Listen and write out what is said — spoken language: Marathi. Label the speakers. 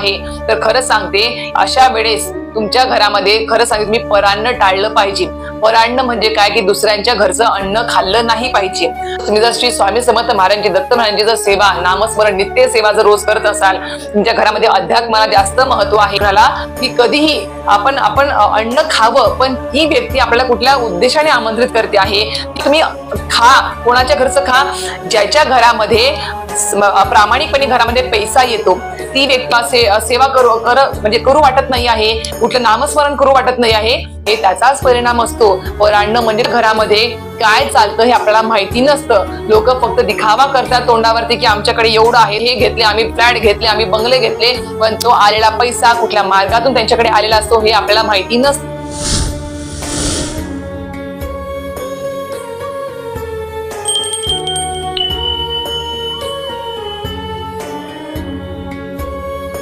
Speaker 1: आहे. तर खरं सांगते अशा वेळेस तुमच्या घरामध्ये खरं सांगितलं मी परान्न टाळलं पाहिजे. परान्न म्हणजे काय? की दुसऱ्यांच्या घरचं अन्न खाल्लं नाही पाहिजे. तुम्ही जर श्री स्वामी समर्थ महाराजांची दत्त महाराजांची जर सेवा नामस्मरण नित्य सेवा जर रोज करत असाल तुमच्या घरामध्ये अध्यात्माला जास्त महत्त्व आहे. मला की कधीही आपण आपण अन्न खावं पण ही व्यक्ती आपल्याला कुठल्या उद्देशाने आमंत्रित करते आहे? तुम्ही खा कोणाच्या घरचं खा? ज्याच्या घरामध्ये प्रामाणिकपणे घरामध्ये पैसा येतो. ती व्यक्ती सेवा करू कर म्हणजे करू वाटत नाही आहे. कुठलं नामस्मरण करू वाटत नाही आहे. हे त्याचाच परिणाम असतो. परान्न म्हणजे घरामध्ये काय चालतं हे आपल्याला माहिती नसतं. लोक फक्त दिखावा करतात तोंडावरती की आमच्याकडे एवढं आहे हे घेतले आम्ही फ्लॅट घेतले आम्ही बंगले घेतले पण तो आलेला पैसा कुठल्या मार्गातून त्यांच्याकडे आलेला असतो हे आपल्याला माहिती नसतं.